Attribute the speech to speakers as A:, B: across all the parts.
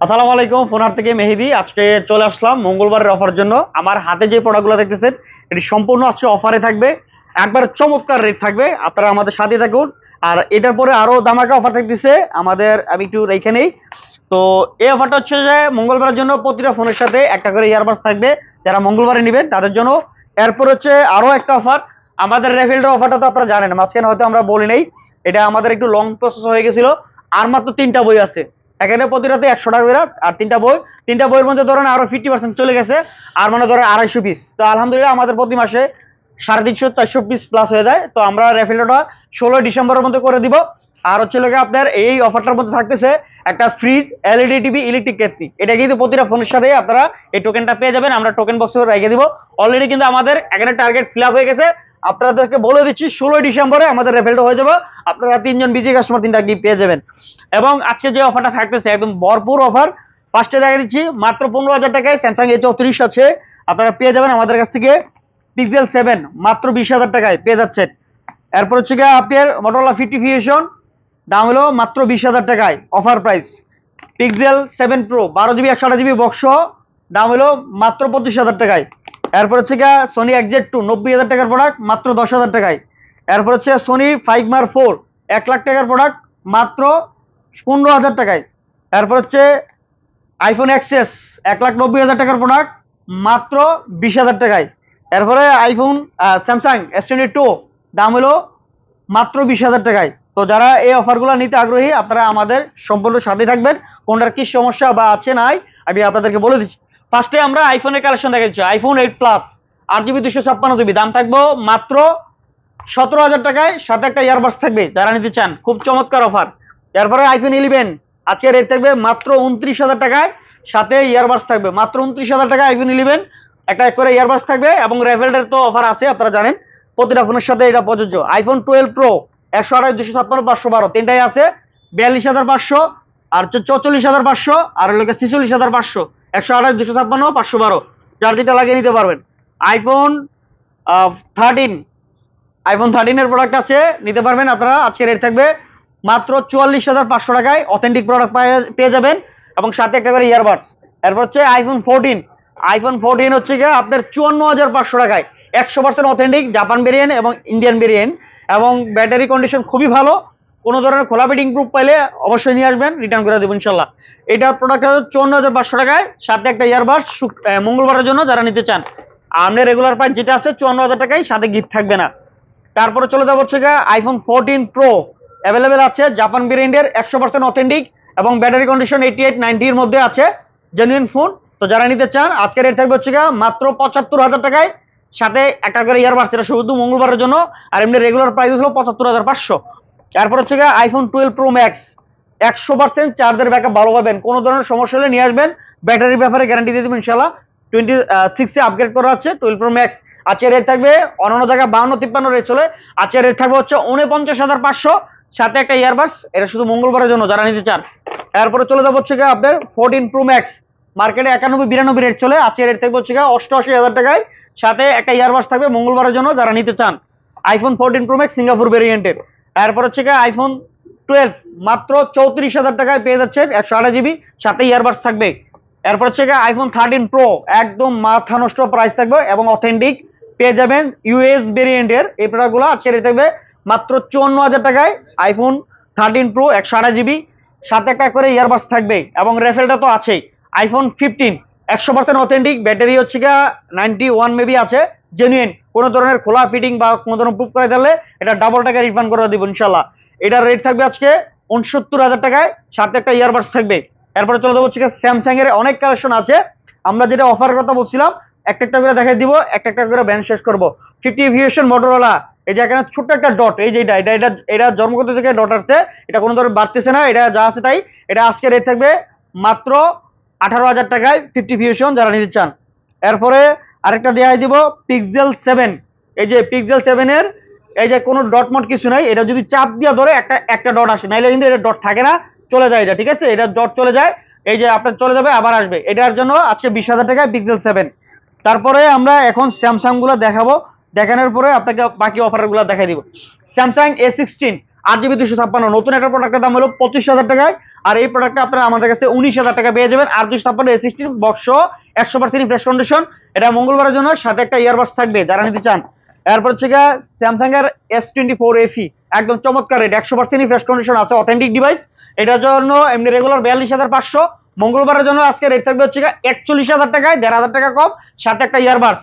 A: আসসালামু আলাইকুম, ফোনার থেকে মেহেদি। আজকে চলে আসলাম মঙ্গলবারের অফার জন্য। আমার হাতে যে প্রোডাক্টগুলো দেখতেছেন, এটি সম্পূর্ণ আজকে অফারে থাকবে। একবার চমৎকার রেট থাকবে, আপনারা আমাদের সাথে থাকুন। আর এটার পরে আরও দামাকা অফার থাকতেছে, আমাদের, আমি একটু রেখে তো এই অফারটা হচ্ছে যে, মঙ্গলবারের জন্য প্রতিটা ফোনের সাথে একটা করে ইয়ারবাডস থাকবে। যারা মঙ্গলবারে নেবেন, তাদের জন্য। এরপর হচ্ছে আরও একটা অফার আমাদের রেফিল্ডের অফারটা তো আপনারা জানেন, মাঝখানে হয়তো আমরা বলি নাই। এটা আমাদের একটু লং প্রসেস হয়ে গেছিল। আর মাত্র তিনটা বই আছে। এখানে প্রতিটাতে একশো টাকা করে, আর তিনটা বই, তিনটা বইয়ের মধ্যে ধরেন আরও ফিফটি পার্সেন্ট চলে গেছে, আর মানে ধরেন আড়াইশো পিস তো আলহামদুলিল্লাহ আমাদের প্রতি মাসে সাড়ে তিনশো, চারশো পিস প্লাস হয়ে যায়। তো আমরা রেফিলটা ষোলোই ডিসেম্বরের মধ্যে করে দিব। আর হচ্ছে লোকে আপনার এই অফারটার মধ্যে থাকতেছে একটা fridge LED TV electric kettle এটা কিন্তু প্রতিটা ফোনের সাথে আপনারা এই টোকেনটা পেয়ে যাবেন। আমরা টোকেন বক্সে রেখে দিব। অলরেডি কিন্তু আমাদের এখানে টার্গেট ফিল হয়ে গেছে। আপনাদেরকে বলে দিচ্ছি, ষোলোই ডিসেম্বরে আমাদের রেফেলটা হয়ে যাবে। আপনারা তিনজন বিজি কাস্টমার তিনটা গিফট পেয়ে যাবেন। এবং আজকে যে অফারটা থাকতেছে, একদম ভরপুর অফার ফার্স্টে দেখা দিচ্ছি, মাত্র পনেরো হাজার টাকায় স্যামসাং এ চৌত্রিশ আছে। আপনারা পেয়ে যাবেন আমাদের কাছ থেকে পিক্সেল সেভেন মাত্র বিশ হাজার টাকায় পেয়ে যাচ্ছেন। এরপর হচ্ছে গিয়ে আপনার মোটরলা ফিফটি ফিউশন দাম হলো মাত্র বিশ হাজার টাকায় offer price Pixel seven pro বারো জিবি একশো আঠাশ জিবি বক্স দাম হলো মাত্র পঁচিশ হাজার টাকায়। এরপর হচ্ছে গিয়ে সোনি এক্সজেড টু নব্বই হাজার টাকার প্রোডাক্ট মাত্র দশ হাজার টাকায়। এরপর হচ্ছে সোনি ফাইভ মার ফোর এক লাখ টাকার প্রোডাক্ট মাত্র পনেরো হাজার টাকায়। এরপর হচ্ছে আইফোন এক্সেস এক লাখ নব্বই হাজার টাকার প্রোডাক্ট মাত্র বিশ হাজার টাকায়। এরপরে iPhone Samsung S twenty two দাম হলো মাত্র বিশ হাজার টাকায়। তো যারা এই অফারগুলো নিতে আগ্রহী, আপনারা আমাদের সম্পূর্ণ সাথে থাকবেন। কোনটার কি সমস্যা বা আছে নাই, আমি আপনাদেরকে বলে দিচ্ছি। ফার্স্টে আমরা আইফোনের কালেকশন দেখাচ্ছি আইফোন এইট প্লাস আট জিবি দুশো ছাপ্পান্ন জিবি দাম থাকব মাত্র সতেরো হাজার টাকায়। সাথে একটা ইয়ারবাডস থাকবে, যারা নিতে চান। খুব চমৎকার অফার এরপরে আইফোন ইলেভেন আজকে রেট থাকবে মাত্র উনত্রিশ হাজার টাকায়। সাথে ইয়ারবাডস থাকবে, মাত্র উনত্রিশ হাজার টাকায় আইফোন ইলেভেন একটা এক করে ইয়ারবাডস থাকবে এবং রেভেলডের তো অফার আছে, আপনারা জানেন। প্রতিটা ফোনের সাথে এটা প্রযোজ্য। আইফোন টুয়েলভ প্রো একশো আড়াই দুশো ছাপ্পান্ন, পাঁচশো বারো। তিনটাই আছে, বিয়াল্লিশ হাজার পাঁচশো, আর চৌচল্লিশ হাজার পাঁচশো, আর হলো ছিচল্লিশ হাজার পাঁচশো। একশো আঠাশ, দুশো ছাপ্পান্ন, পাঁচশো বারো। যার যেটা লাগিয়ে নিতে পারবেন। আইফোন থার্টিন আইফোন থার্টিনের প্রোডাক্ট আছে, নিতে পারবেন আপনারা। আজকে রেট থাকবে মাত্র চুয়াল্লিশ হাজার পাঁচশো টাকায়। অথেন্টিক প্রোডাক্ট পেয়ে যাবেন এবং সাথে একটা করে ইয়ারবাডস এরপর হচ্ছে আইফোন ফোরটিন আইফোন ফোরটিন হচ্ছে গিয়ে আপনার চুয়ান্ন হাজার পাঁচশো টাকায়। একশো পার্সেন্ট অথেন্টিক জাপান ভেরিয়েন্ট এবং ইন্ডিয়ান ভেরিয়েন্ট এবং ব্যাটারি কন্ডিশন খুবই ভালো। কোনো ধরনের খোলা ফিটিং প্রুফ পাইলে অবশ্যই নিয়ে আসবেন। রিটার্ন করে দেবো ইনশাল্লাহ। এটার প্রোডাক্ট হচ্ছে চুয়ান্ন হাজার পাঁচশো টাকায়। সাথে একটা ইয়ারবাডস মঙ্গলবারের জন্য যারা নিতে চান। আপনি রেগুলার প্রাইস যেটা আছে, চুয়ান্ন হাজার টাকায় সাথে গিফট থাকবে না। তারপরে চলে যাব হচ্ছে আইফোন ফোরটিন প্রো অ্যাভেলেবেল আছে জাপান ব্র্যান্ডের একশো পার্সেন্ট অথেন্টিক এবং ব্যাটারি কন্ডিশন এইটি এইট নাইনটির মধ্যে আছে জেনুইন ফোন তো যারা নিতে চান, আজকের রেট থাকবে হচ্ছে মাত্র পঁচাত্তর হাজার টাকায়। সাথে একটা করে ইয়ারবাডস এটা শুধু মঙ্গলবারের জন্য। আর এমনি রেগুলার প্রাইস হলো পঁচাত্তর হাজার পাঁচশো। তারপর হচ্ছে আইফোন টুয়েলভ প্রো ম্যাক্স একশো পার্সেন্ট চার্জের ব্যাকআপ ভালো পাবেন। কোনো ধরনের সমস্যা হলে নিয়ে আসবেন। ব্যাটারির ব্যাপারে গ্যারান্টি দিয়ে দেবেন ইনশাল্লাহ টোয়েন্টি সিক্সে আপগ্রেড করা আছে টুয়েলভ প্রো ম্যাক্স আজকের রেট থাকবে অন্যান্য জায়গায় বাউন্ন তিপ্পান্ন রেট চলে। আজকের রেট থাকবে হচ্ছে উনপঞ্চাশ হাজার পাঁচশো। সাথে একটা ইয়ারবাডস এটা শুধু মঙ্গলবারের জন্য, যারা নিতে চান। এরপরে চলে যাব হচ্ছে গিয়ে আপনার ফোরটিন প্রো ম্যাক্স মার্কেটে একানব্বই বিরানব্বই রেট চলে। আজকের রেট থাকবে হচ্ছে গিয়ে অষ্টআশি হাজার টাকায়। সাথে একটা ইয়ারবাডস থাকবে মঙ্গলবারের জন্য, যারা নিতে চান। IPhone fourteen pro max Singapore ভেরিয়েন্টের এরপর হচ্ছে গিয়ে আইফোন টুয়েলভ মাত্র চৌত্রিশ হাজার টাকায় পেয়ে যাচ্ছেন একশো আঠাশ জিবি সাথে ইয়ারবাডস থাকবে। এরপর হচ্ছে আইফোন থার্টিন প্রো একদম মাথা নষ্ট প্রাইস থাকবে এবং অথেন্টিক পেয়ে যাবেন ইউএস ভেরিয়েন্টের এই প্রোডাক্টগুলো আজকে থাকবে মাত্র চুয়ান্ন হাজার টাকায় আইফোন থার্টিন প্রো একশো আঠাশ জিবি সাথে একটা করে ইয়ারবাডস থাকবে এবং রেফেলটা তো আছেই। আইফোন ফিফটিন একশো পার্সেন্ট অথেন্টিক ব্যাটারি হচ্ছে গিয়ে নাইনটি ওয়ান মেবি আছে জেনুইন কোনো ধরনের খোলা ফিটিং বা কোনো ধরনের প্রুফ করে দিলে এটা ডাবল টাকা রিফান্ড করে দিব ইনশাল্লাহ এটার রেট থাকবে আজকে উনসত্তর হাজার টাকায়, সাথে একটা ইয়ারবাডস থাকবে। এরপরে চলে যাব হচ্ছে স্যামসাং এর অনেক কালেকশন আছে। আমরা যেটা অফারের কথা বলছিলাম, একটা একটা করে দেখাই দিব, একটা একটা করে ব্র্যান্ড শেষ করব। ফিফটি ভিউশন মোটরওয়ালা এই যে এখানে ছোট্ট একটা ডট এই যে এটা এটা এটা এটা জন্মগত থেকে ডট আসছে, এটা কোনো ধরনের বাড়তেছে না, এটা যা আছে তাই। এটা আজকে রেট থাকবে মাত্র আঠারো হাজার টাকায় ফিফটি ভিউশন যারা নিতে চান। এরপরে আরেকটা দেওয়া দিব পিক্সেল সেভেন এই যে পিক্সেল সেভেনের এই যে কোনো ডট মট কিছু নাই, এটা যদি চাপ দিয়ে ধরে, একটা একটা ডট আসে, নাইলে কিন্তু এটা ডট থাকে না, চলে যায় এটা, ঠিক আছে? এটা ডট চলে যায়, এই যে আপনার চলে যাবে, আবার আসবে। এটার জন্য আজকে বিশ হাজার টাকায় পিক্সেল সেভেন তারপরে আমরা এখন স্যামসাংগুলো দেখাবো, দেখানোর পরে আপনাকে বাকি অফারগুলো দেখাই দিব। স্যামসাং এ সিক্সটিন আট জিবি দুশো ছাপ্পান্ন, নতুন একটা প্রোডাক্টের দাম হলো পঁচিশ হাজার টাকায়, আর এই প্রোডাক্টটা আপনারা আমাদের কাছে উনিশ হাজার টাকা পেয়ে যাবেন। আর দুশো ছাপ্পান্ন এ সিক্সটিন বক্স একশো পার্সেন্ট ফ্রেশ কন্ডিশন এটা মঙ্গলবারের জন্য, সাথে একটা ইয়ারবাস থাকবে, যারা নিতে চান এরপর হচ্ছে গিয়ে স্যামসাং এর এস টোয়েন্টি ফোর এফি একদম চমৎকার রেট, একশো পার্সেন্ট ফ্রেশ কন্ডিশন আছে অথেন্টিক ডিভাইস এটার জন্য এমনি রেগুলার বিয়াল্লিশ হাজার পাঁচশো। মঙ্গলবারের জন্য আজকে রেট থাকবে হচ্ছে একচল্লিশ হাজার টাকায়, দেড় হাজার টাকা কম, সাথে একটা ইয়ারবাডস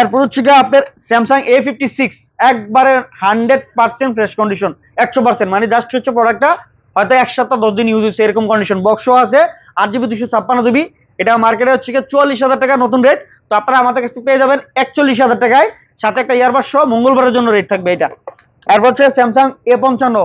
A: এরপর হচ্ছে গিয়ে আপনার স্যামসাং এ ফিফটি সিক্স একবারে হান্ড্রেড পার্সেন্ট ফ্রেশ কন্ডিশন একশো পার্সেন্ট। মানে জাস্ট হচ্ছে প্রোডাক্টটা হয়তো এক সপ্তাহ, দশ দিন ইউজ হচ্ছে এরকম কন্ডিশন বক্সও আছে, আট জিবি দুশো ছাপ্পান্ন জিবি এটা মার্কেটে হচ্ছে গিয়ে চুয়াল্লিশ হাজার টাকা নতুন রেট তো আপনারা আমাদের কাছে পেয়ে যাবেন একচল্লিশ হাজার টাকায় সাথে একটা ইয়ারবাস সহ মঙ্গলবারের জন্য রেট থাকবে এটা। এরপর হচ্ছে স্যামসাং এ পঞ্চান্ন।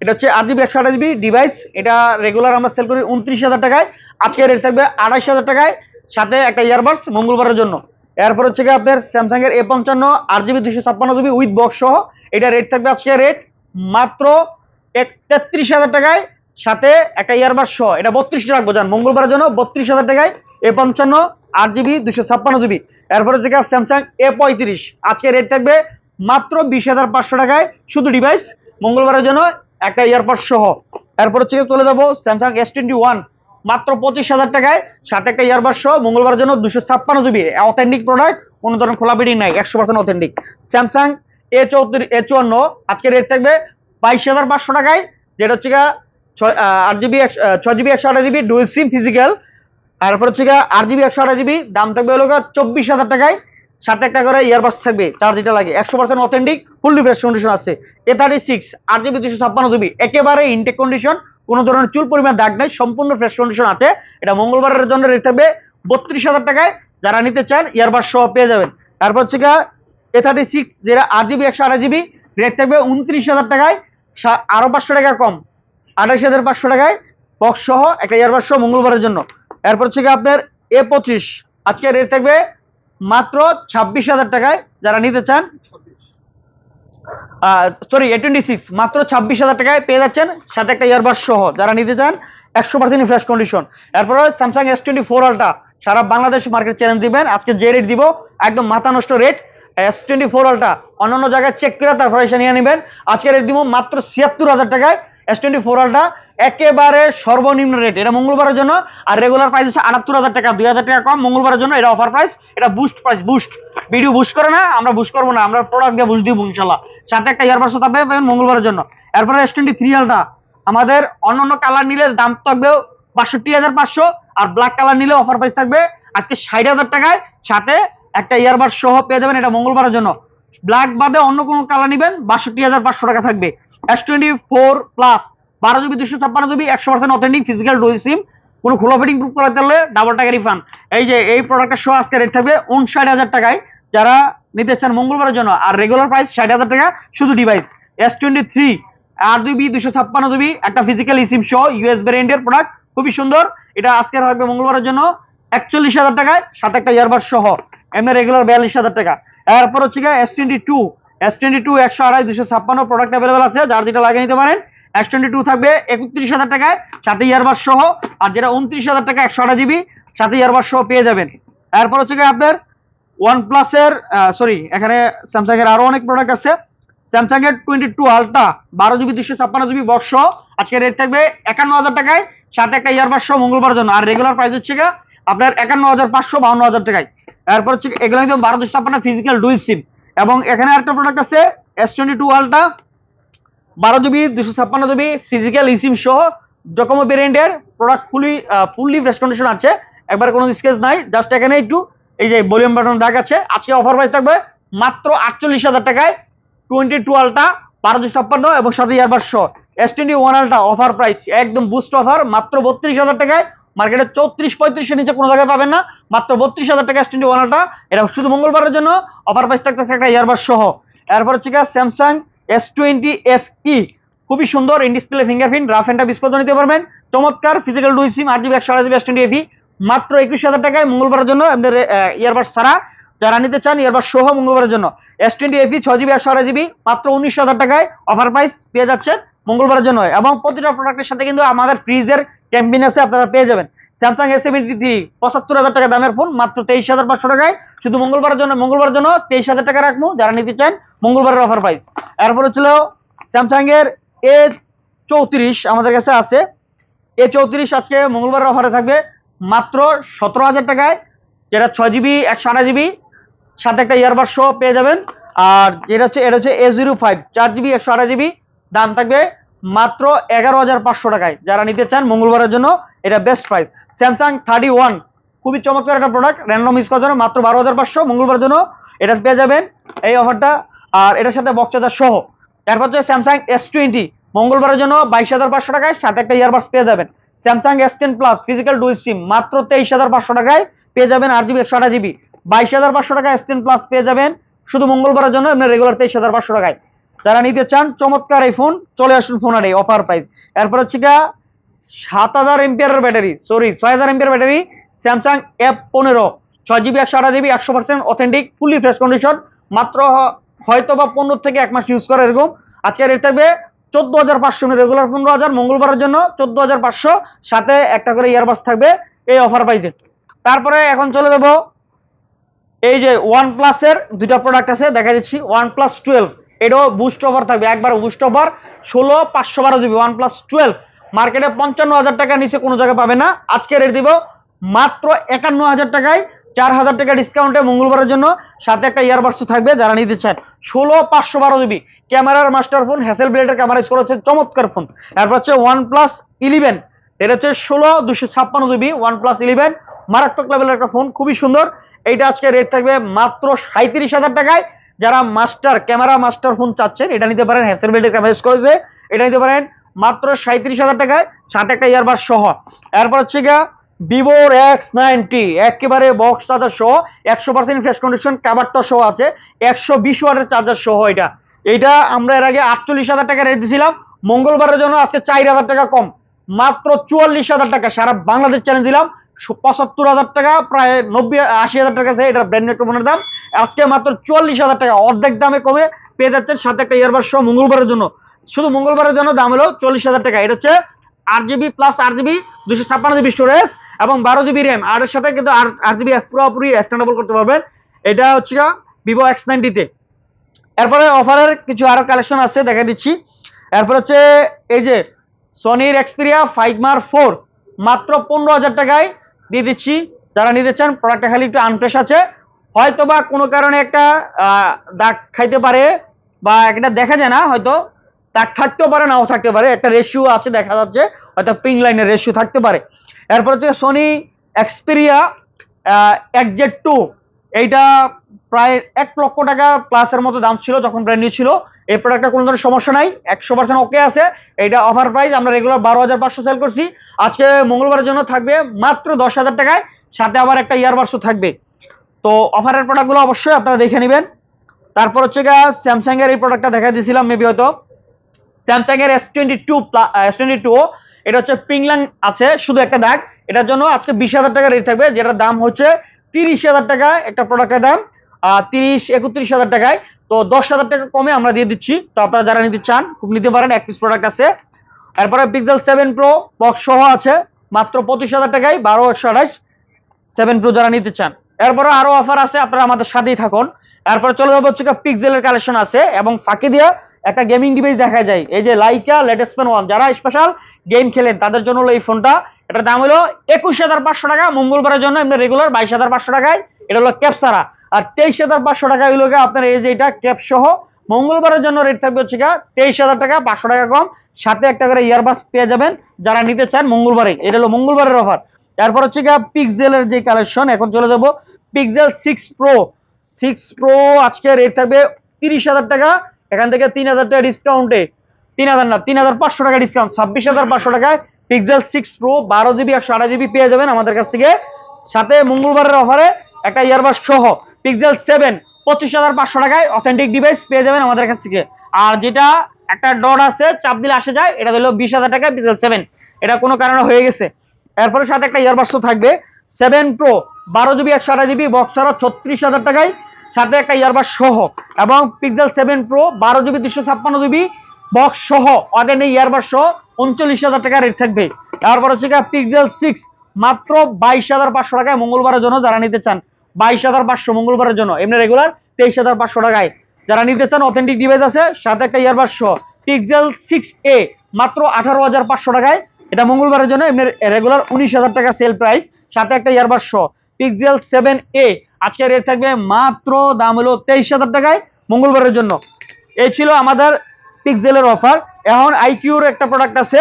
A: এটা হচ্ছে আট জিবি একশো আঠাশ জিবি ডিভাইস এটা রেগুলার আমরা সেল করি উনত্রিশ হাজার টাকায়। আজকে রেট থাকবে আড়াইশ হাজার টাকায়। সাথে একটা ইয়ারবাস মঙ্গলবারের জন্য। এরপর হচ্ছে গিয়ে আপনার স্যামসাং এর এ পঞ্চান্ন, আট জিবি দুশো ছাপ্পান্ন জিবি উইথ বক্স সহ। এটা রেট থাকবে আজকে রেট মাত্র তেত্রিশ হাজার টাকায়। সাথে একটা ইয়ারবাস সহ। এটা বত্রিশ রাখব যান মঙ্গলবারের জন্য বত্রিশ হাজার টাকায়। এ পঞ্চান্ন, আট জিবি দুশো ছাপ্পান্ন জিবি এরপর হচ্ছে স্যামসাং এ পঁয়ত্রিশ। আজকে রেট থাকবে মাত্র বিশ হাজার পাঁচশো টাকায়। শুধু ডিভাইস মঙ্গলবারের জন্য একটা ইয়ারবাস সহ। এরপর হচ্ছে চলে যাব স্যামসাং এস টোয়েন্টি ওয়ান মাত্র পঁচিশ হাজার টাকায়। সাথে একটা ইয়ারবাস সহ, মঙ্গলবারের জন্য দুশো ছাপ্পান্ন জিবি। অথেন্টিক প্রোডাক্ট কোনো ধরনের খোলা বিডিং নাই, একশো পার্সেন্ট অথেন্টিক স্যামসাং এ চৌত্রিশ এ চুয়ান্ন, আজকে রেট থাকবে বাইশ হাজার পাঁচশো টাকায়। যেটা হচ্ছে ছয় আট জিবি ছয় জিবি, একশো আঠাশ জিবি ডুয়েল সিম ফিজিক্যাল তারপর হচ্ছে আট জিবি একশো আঠাশ জিবি দাম থাকবে হলো চব্বিশ হাজার টাকায়। সাথে একটা করে ইয়ারবাস থাকবে চার্জ যেটা লাগে। একশো percent authentic full refresh condition আছে। এ থার্টি সিক্স আট জিবি দুশো ছাপ্পান্ন জিবি একেবারে ইনটেক কন্ডিশন কোনো ধরনের চুল পরিমাণ দাগ নেই, সম্পূর্ণ ফ্রেশ কন্ডিশন আছে। এটা মঙ্গলবারের জন্য রেট থাকবে বত্রিশ হাজার টাকায়। যারা নিতে চান ইয়ারবাস সহ পেয়ে যাবেন। তারপর হচ্ছে এ থার্টি সিক্স যেটা আট জিবি একশো আঠাশ জিবি রেট থাকবে উনত্রিশ হাজার টাকায়। সা- আরও পাঁচশো টাকা কম, আঠাশ হাজার পাঁচশো টাকায়। বক্স সহ একটা ইয়ারবাস সহ মঙ্গলবারের জন্য। এরপর হচ্ছে আপনার এ পঁচিশ। আজকে রেট থাকবে মাত্র ছাব্বিশ হাজার টাকায় যারা নিতে চান। সরি এ টোয়েন্টি সিক্স মাত্র ছাব্বিশ হাজার টাকায় পেয়ে যাচ্ছেন সাথে একটা ইয়ারবাস সহ যারা নিতে চান, একশো পার্সেন্ট ফ্রেশ কন্ডিশন এরপর Samsung S twenty four ultra সারা বাংলাদেশ মার্কেট চ্যালেঞ্জ দিবেন। আজকে যে রেট দিব, একদম মাথা নষ্ট রেট এস টোয়েন্টি ফোর আলটা অন্যান্য জায়গায় চেক করে তারপরে এসে নিয়ে নেবেন। আজকে রেট দিব মাত্র ছিয়াত্তর হাজার টাকায় এস টোয়েন্টি ফোর আলটা একেবারে সর্বনিম্ন রেট এটা মঙ্গলবারের জন্য, আর রেগুলার প্রাইস হচ্ছে আটাত্তর হাজার টাকা, দুই হাজার টাকা কম, মঙ্গলবারের জন্য এটা অফার প্রাইস এটা boost price boost video boost করে না, আমরা বুস্ট করব না, আমরা প্রোডাক্ট দিয়ে বুস্ট দিব ইনশাল্লাহ। সাথে একটা ইয়ারবাস থাকবে পাবেন মঙ্গলবারের জন্য। এরপরে এস থ্রি আলটা আমাদের অন্যান্য কালার নিলে দাম থাকবে বাষট্টি হাজার পাঁচশো, আর ব্ল্যাক কালার নিলে অফার প্রাইস থাকবে আজকে ষাট হাজার টাকায়। সাথে একটা ইয়ারবাস সহ পেয়ে যাবেন এটা মঙ্গলবারের জন্য। ব্ল্যাক বাদে অন্য কোনো কালার নিবেন, বাষট্টি হাজার পাঁচশো টাকা থাকবে। এস টোয়েন্টি ফোর প্লাস বারো জিবি দুশো ছাপ্পান্ন জিবি, একশো percent authentic physical dual sim কোনো খোলা ফিটিং প্রুফ করাতে হলে ডাবল টাকা রিফান্ড এই যে, এই প্রোডাক্টের সহ আজকে রেট থাকবে উনষাট হাজার টাকায়। যারা নিতে চান মঙ্গলবারের জন্য, আর রেগুলার প্রাইস ষাট হাজার টাকা শুধু ডিভাইস এস টোয়েন্টি থ্রি আট জিবি দুশো ছাপ্পান্ন জিবি, একটা ফিজিক্যাল ইসিম সহ ইউএস ব্র্যান্ডের প্রোডাক্ট খুবই সুন্দর। এটা আজকে থাকবে মঙ্গলবারের জন্য একচল্লিশ হাজার টাকায়, সাথে একটা ইয়ারবাস সহ। এমনি রেগুলার বিয়াল্লিশ হাজার টাকা। এরপর হচ্ছে গিয়ে S twenty two S twenty two একশো আড়াই দুশো ছাপ্পান্ন প্রোডাক্ট অ্যাভেলেবল আছে। যার যেটা লাগিয়ে নিতে পারেন এস টোয়েন্টি টু থাকবে, একত্রিশ হাজার টাকায় সাথে ইয়ারবাস সহ, আর যেটা উনত্রিশ হাজার টাকা, একশো আঠাশ জিবি সাথে ইয়ারবাস সহ পেয়ে যাবেন। এরপর হচ্ছে গিয়ে আপনার ওয়ান প্লাসের সরি এখানে স্যামসাং এর আরও অনেক প্রোডাক্ট আছে। স্যামসাং এর টোয়েন্টি টু আলট্রা বারো জিবি দুশো ছাপ্পান্ন জিবি বক্স সহ, আজকে রেট থাকবে একান্ন হাজার টাকায়, সাথে একটা ইয়ারবাস সহ মঙ্গলবার জন্য। আর রেগুলার প্রাইস হচ্ছে গিয়ে আপনার একান্ন হাজার পাঁচশো বাউন্ন হাজার টাকায়। এরপর হচ্ছে এগুলো কিন্তু বারো দুশো ছাপ্পান্ন ফিজিক্যাল ডুইল সিম এবং এখানে আরেকটা প্রোডাক্ট আছে এস টোয়েন্টি টু আলট্রা বারো জিবি, দুশো ছাপ্পান্ন জিবি ফিজিক্যাল ইসিম সহ ডকোমো ভেরিয়েন্টের product fully fully fresh condition আছে। একবার কোনো স্কেচ নাই জাস্ট এখানে একটু এই যে ভলিউম বাটন দাগ আছে। আজকে অফার প্রাইস থাকবে মাত্র আটচল্লিশ হাজার টাকায় টোয়েন্টি টু আলটা বারো দুশো ছাপ্পান্ন এবং সাথে ইয়ারবার সহ। S twenty one ultra offer price একদম বুস্ট অফার মাত্র বত্রিশ হাজার টাকায়। মার্কেটে চৌত্রিশ পঁয়ত্রিশের নিচে কোনো জায়গায় পাবেন না, মাত্র বত্রিশ হাজার টাকা এস টোয়েন্টি ওয়ান আলটা এটা শুধু মঙ্গলবারের জন্য অফার প্রাইস থাকতেছে একটা ইয়ারবার সহ। এরপর হচ্ছে Samsung S twenty F E খুবই সুন্দর in display fingerprint rough and বিস্কোদ নিতে পারবেন। চমৎকার ফিজিক্যাল ডুই সিম আট জিবি একশো আড়াই জিবি এস টোয়েন্টি এফি মাত্র একুশ হাজার টাকায় মঙ্গলবারের জন্য আপনার ইয়ারবাস ছাড়া যারা নিতে চান ইয়ারবাস সহ মঙ্গলবারের জন্য। এস টোয়েন্টি এফি ছয় জিবি একশো আড়াই জিবি মাত্র উনিশ হাজার টাকায় অফার প্রাইস পেয়ে যাচ্ছেন মঙ্গলবারের জন্য। এবং প্রতিটা প্রোডাক্টের সাথে কিন্তু আমাদের ফ্রিজের ক্যাম্পিন আছে, আপনারা পেয়ে যাবেন। স্যামসাং এস সেভেন্টি থ্রি পঁচাত্তর হাজার টাকা দামের ফোন মাত্র তেইশ হাজার পাঁচশো টাকায়। শুধু মঙ্গলবারের জন্য মঙ্গলবারের জন্য তেইশ হাজার টাকা রাখব। যারা নিতে চান মঙ্গলবারের অফার প্রাইস এরপর হচ্ছিল স্যামসাং এর এ চৌত্রিশ আমাদের কাছে আছে। এ চৌত্রিশ আজকে মঙ্গলবারের অফারে থাকবে মাত্র সতেরো হাজার টাকায়। যেটা ছয় জিবি একশো আঠাশ জিবি সাথে একটা ইয়ারবার শো পেয়ে যাবেন। আর যেটা হচ্ছে, এটা হচ্ছে এ জিরো ফাইভ চার জিবি একশো আঠাশ জিবি দাম থাকবে মাত্র এগারো হাজার পাঁচশো টাকায়। যারা নিতে চান মঙ্গলবারের জন্য, এটা best price Samsung thirty one খুবই চমৎকার একটা প্রোডাক্ট র্যান্ডম ইউজ করার জন্য মাত্র বারো হাজার পাঁচশো মঙ্গলবারের জন্য এটা পেয়ে যাবেন। এই অফারটা আর এটার সাথে বক্স চার্জার সহ। এরপর হচ্ছে স্যামসাং এস টোয়েন্টি মঙ্গলবারের জন্য বাইশ হাজার পাঁচশো টাকায় সাথে একটা ইয়ারবাডস পেয়ে যাবেন। Samsung S ten plus physical dual sim মাত্র তেইশ হাজার পাঁচশো টাকায় পেয়ে যাবেন আট জিবি একশো আঠাশ জিবি বাইশ হাজার পাঁচশো টাকা এস টেন প্লাস পেয়ে যাবেন শুধু মঙ্গলবারের জন্য আপনার রেগুলার তেইশ হাজার পাঁচশো টাকায়। যারা নিতে চান, চমৎকার এই ফোন চলে আসুন ফোন আর এই অফার প্রাইস এরপর হচ্ছে গা সাত হাজার এমপিয়ারের ব্যাটারি সরি ছয় হাজার এমপিয়ার ব্যাটারি স্যামসাং এফ পনেরো। ছয় জিবি একশো আঠাশ জিবি একশো percent authentic fully fresh condition মাত্র হয়তো বা পনেরো থেকে এক মাস ইউজ করে এরকম। আজকে রেট থাকবে চোদ্দ হাজার পাঁচশো রেগুলার পনেরো হাজার মঙ্গলবারের জন্য চোদ্দ হাজার পাঁচশো। সাথে একটা করে ইয়ারবাস থাকবে এই অফার প্রাইসে তারপরে এখন চলে যাব এই যে ওয়ান প্লাসের দুইটা প্রোডাক্ট আছে, দেখা যাচ্ছি ওয়ান প্লাস টুয়েলভ এটাও বুস্ট অফার থাকবে একবার বুস্ট অফার ষোলো পাঁচশো বারো জিবি ওয়ান প্লাস টুয়েলভ মার্কেটে পঞ্চান্ন হাজার টাকা নিচে কোনো জায়গায় পাবে না। আজকে রেট দিব মাত্র একান্ন হাজার টাকায় চার হাজার টাকা ডিসকাউন্টে মঙ্গলবারের জন্য সাথে একটা ইয়ারবাডস থাকবে যারা নিতে চান। ষোলো পাঁচশো বারো জিবি ক্যামেরার মাস্টার ফোন হ্যাসেল ব্লেডের ক্যামেরা ইউজ করেছে চমৎকার ফোন তারপর হচ্ছে ওয়ান প্লাস ইলেভেন এটা হচ্ছে ষোলো দুশো ছাপ্পান্ন জিবি ওয়ান প্লাস ইলেভেন মারাত্মক লেভেলের একটা ফোন খুবই সুন্দর। এইটা আজকে রেট থাকবে মাত্র সাঁত্রিশ হাজার টাকায়। যারা মাস্টার ক্যামেরা মাস্টার ফোন চাচ্ছেন, এটা নিতে পারেন হ্যাসেল ব্লেডের ক্যামেরা ইউজ করেছে। এটা নিতে পারেন মাত্র সাঁত্রিশ হাজার টাকায়, সাথে একটা ইয়ারবাস সহ। এরপর হচ্ছে গিয়া ভিভোর এক্স নাইনটি একেবারে বক্স চার্জার সহ, একশো পার্সেন্ট ফ্রেশ কন্ডিশন কাভারটা সহ আছে, একশো বিশ ওয়াটের চার্জার সহ এটা। এটা আমরা এর আগে আটচল্লিশ হাজার টাকা রেট দিয়েছিলাম মঙ্গলবারের জন্য আজকে চার হাজার টাকা কম। মাত্র চুয়াল্লিশ হাজার টাকা সারা বাংলাদেশ চ্যালেঞ্জ দিলাম, পঁচাত্তর হাজার টাকা, প্রায় নব্বই আশি হাজার টাকা এটা ব্র্যান্ড ফোনের দাম। আজকে মাত্র চুয়াল্লিশ হাজার টাকা, অর্ধেক দামে কমে পেয়ে যাচ্ছেন সাথে একটা ইয়ারবার সহ মঙ্গলবারের জন্য। শুধু মঙ্গলবারের জন্য দাম হলো চল্লিশ হাজার টাকা, এটা হচ্ছে আট জিবি প্লাস আট জিবি দুশো ছাপ্পান্ন জিবি স্টোরেজ এবং বারো জিবি র্যাম আর এর সাথে কিন্তু আট জিবি পুরোপুরি স্ট্যান্ডেবল করতে পারবেন। এটা হচ্ছে ভিভো এক্স নাইনটিতে এরপরে অফারের কিছু আরও কালেকশন আছে দেখা দিচ্ছি। এরপর হচ্ছে এই যে সনির এক্সপিরিয়া ফাইভ মার ফোর মাত্র পনেরো হাজার টাকায় দিয়ে দিচ্ছি। যারা নিতে চান প্রোডাক্টটা খালি একটু আনফ্রেশ আছে। হয়তো বা কোনো কারণে একটা দাগ খাইতে পারে বা একটা দেখা যায় না, হয়তো। দাগ থাকতেও পারে, নাও থাকতে পারে। একটা রেশিও আছে, দেখা যাচ্ছে, হয়তো পিং লাইনের রেশিও থাকতে পারে। এরপর হচ্ছে সোনি এক্সপিরিয়া এক্সজেড টু এইটা প্রায় এক লক্ষ টাকা প্লাসের মতো দাম ছিল যখন ব্র্যান্ড নিউ ছিল। এই প্রোডাক্টটা কোনো ধরনের সমস্যা নাই, একশো পার্সেন্ট ওকে আছে। এটা অফার প্রাইস আমরা রেগুলার বারো হাজার পাঁচশো সেল করছি। আজকে মঙ্গলবারের জন্য থাকবে মাত্র দশ হাজার টাকায়, সাথে আবার একটা ইয়ারবাডসও থাকবে। তো অফারের প্রোডাক্টগুলো অবশ্যই আপনারা দেখে নেবেন। তারপর হচ্ছে গিয়ে স্যামসাংয়ের এই প্রোডাক্টটা দেখা দিয়েছিলাম মেবি হয়তো। স্যামসাং এর S twenty two S twenty two এটা হচ্ছে পিংলাং আছে, শুধু একটা দাগ। এটার জন্য আজকে বিশ হাজার টাকা রেট থাকবে, যেটার দাম হচ্ছে তিরিশ হাজার টাকা একটা প্রোডাক্টের দাম তিরিশ, একত্রিশ হাজার টাকায়। তো দশ হাজার টাকা কমে আমরা দিয়ে দিচ্ছি। তো আপনারা যারা নিতে চান, খুব নিতে পারেন, এক পিস প্রোডাক্ট আছে। এরপরে পিক্সেল সেভেন প্রো বক্স সহ আছে, মাত্র পঁচিশ হাজার টাকায়, বারো একশো আঠাশ সেভেন প্রো যারা নিতে চান। এরপরে আরও অফার আছে, আপনারা আমাদের সাথেই থাকুন। এরপরে চলে যাব হচ্ছে পিক্সেলের কালেকশন আছে এবং ফাঁকি দিয়া একটা গেমিং ডিভাইস দেখা যায়। এই যে লাইকা লেটেস্ট পেন ওয়ান যারা স্পেশাল গেম খেলেন, তাদের জন্য হলো এই ফোনটা এটার দাম হলো একুশ হাজার পাঁচশো টাকা। মঙ্গলবারের জন্য এমনি রেগুলার বাইশ হাজার পাঁচশো টাকায়। এটা হলো ক্যাপসারা আর তেইশ হাজার পাঁচশো টাকা গিয়ে আপনার এই যে এটা ক্যাপ সহ। মঙ্গলবারের জন্য রেট থাকবে হচ্ছে তেইশ হাজার টাকা, পাঁচশো টাকা কম। সাথে একটা করে ইয়ারবাস পেয়ে যাবেন। যারা নিতে চান মঙ্গলবারে এটা হলো মঙ্গলবারের অফার তারপর হচ্ছে গিয়ে পিক্সেলের যে কালেকশন এখন চলে যাব Pixel six pro six pro আজকে রেট থাকবে তিরিশ হাজার টাকা। এখান থেকে তিন হাজার টাকা ডিসকাউন্টে তিন হাজার না, তিন হাজার পাঁচশো টাকা ডিসকাউন্ট ছাব্বিশ হাজার পাঁচশো টাকায় পিক্সেল সিক্স প্রো বারো জিবি একশো আঠাশ জিবি পেয়ে যাবেন আমাদের কাছ থেকে। সাথে মঙ্গলবারের অফারে একটা ইয়ারবাস সহ পিক্সেল সেভেন পঁচিশ হাজার পাঁচশো টাকায় অথেন্টিক ডিভাইস পেয়ে যাবেন আমাদের কাছ থেকে। আর যেটা একটা ডট আছে, চাপ দিলে আসে যায়, এটা হলো বিশ হাজার টাকায় পিক্সেল সেভেন এটা কোনো কারণে হয়ে গেছে। এরপরে সাথে একটা ইয়ারবাস তো থাকবে সেভেন প্রো বারো জিবি একশো আঠাশ জিবি বক্স ছাড়া ছত্রিশ হাজার টাকায়। সাথে একটা ইয়ারবাস সহ এবং পিক্সেল সেভেন প্রো বারো জিবি দুশো ছাপ্পান্ন জিবি বক্স সহ। ওদের এই ইয়ারবাস সহ উনচল্লিশ হাজার টাকা রেট থাকবে। তারপর হচ্ছে পিক্সেল সিক্স মাত্র বাইশ হাজার পাঁচশো টাকায় মঙ্গলবারের জন্য যারা নিতে চান। বাইশ হাজার পাঁচশো মঙ্গলবারের জন্য, এমনি রেগুলার তেইশ হাজার পাঁচশো টাকায়। যারা নিতে চান অথেন্টিক ডিভাইস আছে, সাথে একটা ইয়ারবাস সহ। পিক্সেল সিক্স এ মাত্র আঠারো হাজার পাঁচশো টাকায়। এটা মঙ্গলবারের জন্য, এমনি রেগুলার উনিশ হাজার টাকা সেল প্রাইস সাথে একটা ইয়ারবাস সহ। পিক্সেল সেভেন এ আজকে রেট থাকবে মাত্র দাম হলো তেইশ হাজার টাকায় মঙ্গলবারের জন্য। এই ছিল আমাদের পিক্সেলের অফার এখন আইকিউর একটা প্রোডাক্ট আছে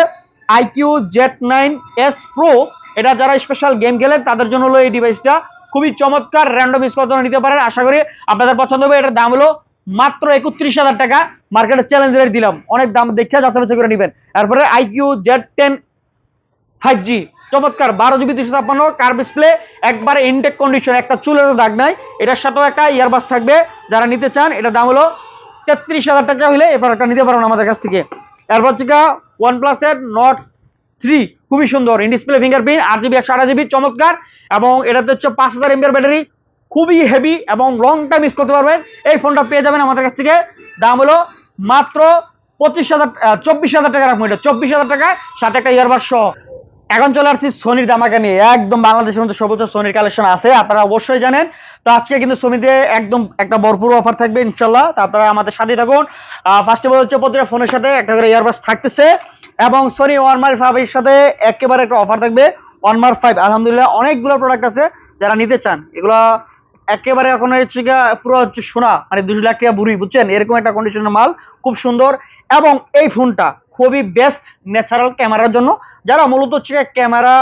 A: iQOO Z nine S pro এটা যারা স্পেশাল গেম খেলে, তাদের জন্য হলো এই ডিভাইসটা খুবই চমৎকার র্যান্ডম জন্য নিতে পারেন। আশা করি আপনাদের পছন্দ হবে। এটার দাম হলো মাত্র একত্রিশ হাজার টাকা। মার্কেটে চ্যালেঞ্জ রেট দিলাম। অনেক দাম দেখে যাচাই করে নেবেন। তারপরে iQOO Z ten five G চমৎকার, বারো জিবি দুশো ছাপ্পান্ন কার ডিসপ্লে একবার ইনটেক কন্ডিশন একটা চুলেরও দাগ নাই, এটার সাথেও একটা ইয়ারবাস থাকবে, যারা নিতে চান, এটার দাম হলো তেত্রিশ হাজার টাকা হলে এবার একটা নিতে পারবেন আমাদের কাছ থেকে। এরপর থেকে ওয়ান প্লাসের নট থ্রি খুবই সুন্দর ইন ডিসপ্লে ফিঙ্গারপ্রিন্ট আট জিবি, একশো আট জিবি, চমৎকার, এবং এটাতে হচ্ছে পাঁচ হাজার এমবিআর ব্যাটারি, খুবই হেভি এবং লং টাইম ইউজ করতে পারবেন। এই ফোনটা পেয়ে যাবেন আমাদের কাছ থেকে। দাম হলো মাত্র পঁচিশ হাজার চব্বিশ হাজার টাকা রাখব এটা, চব্বিশ হাজার টাকা, সাথে একটা ইয়ারবাস সহ। এখন চলে আসছি সোনির দামাকা নিয়ে। একদম বাংলাদেশের মধ্যে সর্বোচ্চ সোনির কালেকশন আছে, আপনারা অবশ্যই জানেন। তো আজকে কিন্তু সোনিতে একদম একটা ভরপুর অফার থাকবে ইনশাল্লাহ তো আপনারা আমাদের সাথে থাকুন। ফার্স্টে বল হচ্ছে প্রতিটা ফোনের সাথে একটা করে ইয়ারবাস থাকতেছে। এবং সোনি ওয়ান মার ফাইভের সাথে একেবারে একটা অফার থাকবে ওয়ান মার ফাইভ আলহামদুলিল্লাহ অনেকগুলো প্রোডাক্ট আছে, যারা নিতে চান। এগুলো একেবারে এখন হচ্ছে পুরো হচ্ছে সোনা মানে দুশো লাখ টাকা বুড়ি বুঝছেন? এরকম একটা কন্ডিশনের মাল, খুব সুন্দর। এবং এই ফোনটা খুবই বেস্ট ন্যাচারাল ক্যামেরার জন্য যারা মূলত হচ্ছে ক্যামেরা